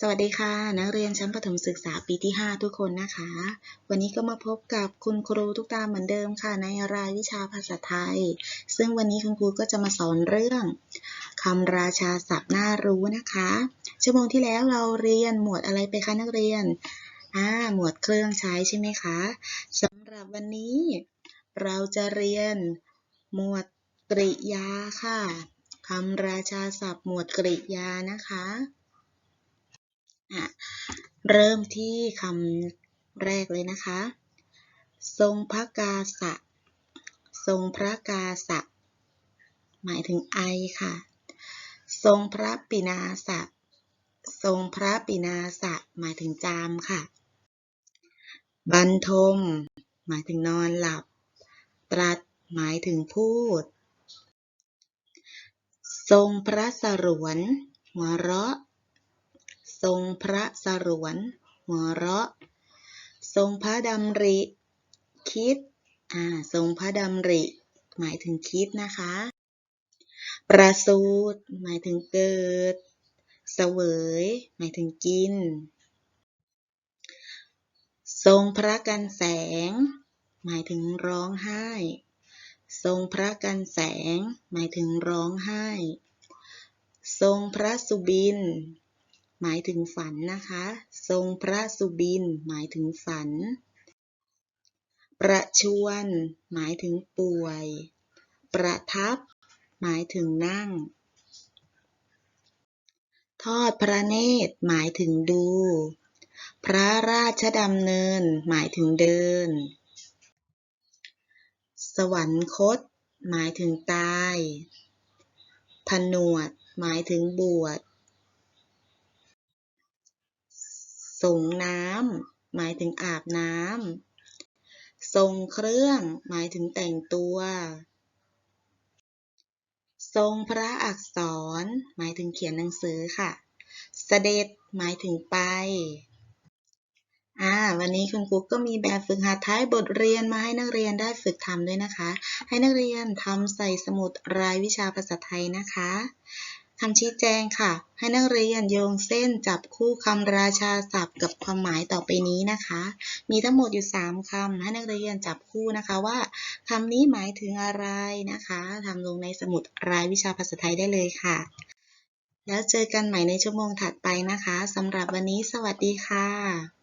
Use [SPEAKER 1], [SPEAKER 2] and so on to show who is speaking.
[SPEAKER 1] สวัสดีค่ะ นักเรียนชั้นประถมศึกษาปีที่ 5 ทุกคนนะคะ วันนี้ก็มาพบกับคุณครูทุกตาเหมือนเดิมค่ะ ในรายวิชาภาษาไทย ซึ่งวันนี้คุณครูก็จะมาสอนเรื่องคำราชาศัพท์น่ารู้นะคะ ชั่วโมงที่แล้วเราเรียนหมวดอะไรไปคะนักเรียนอ่าหมวดเครื่องใช้ใช่ไหมคะสำหรับวันนี้ เราจะเรียนหมวดกริยาค่ะคำราชาศัพท์หมวดกริยานะคะอะ เริ่มที่คำแรกเลยนะคะ ทรงพระกาสะ ทรงพระกาสะ หมายถึงไอค่ะ ทรงพระปินาสะ ทรงพระปินาสะ หมายถึงจามค่ะบรรทม หมายถึงนอนหลับ ตรัส หมายถึงพูด ทรงพระสรวนหัวเราะ ทรงพระสรวนหัวเราะ ทรงพระดำริ คิดอ่าทรงพระดำริ หมายถึงคิดนะคะ ประสูติหมายถึงเกิด เสวย หมายถึงกิน ทรงพระกันแสง หมายถึงร้องไห้ ทรงพระกันแสง หมายถึงร้องไห้ ทรงพระสุบิน หมายถึงฝันนะคะ ทรงพระสุบิน หมายถึงฝัน ประชวน หมายถึงป่วย ประทับ หมายถึงนั่ง ทอดพระเนตร หมายถึงดู พระราชดำเนิน หมายถึงเดิน สวรรคต หมายถึงตาย ผนวด หมายถึงบวช สงน้ำหมายถึงอาบน้ำทรงเครื่องหมายถึงแต่งตัว ทรงพระอักษร หมายถึงเขียนหนังสือค่ะเสด็จหมายถึงไปอ่าวันนี้คุณครูก็มีแบบฝึกหัดท้ายบทเรียนมาให้นักเรียนได้ฝึกทำด้วยนะคะ ให้นักเรียนทำใส่สมุดรายวิชาภาษาไทยนะคะ คำชี้แจงค่ะ ให้นักเรียนโยงเส้นจับคู่คำราชาศัพท์กับความหมายต่อไปนี้นะคะ มีทั้งหมดอยู่ 3คำให้นักเรียนจับคู่นะคะว่าคำนี้หมายถึงอะไรนะคะทำลงในสมุดรายวิชาภาษาไทยได้เลยค่ะ แล้วเจอกันใหม่ในชั่วโมงถัดไปนะคะสำหรับวันนี้สวัสดีค่ะ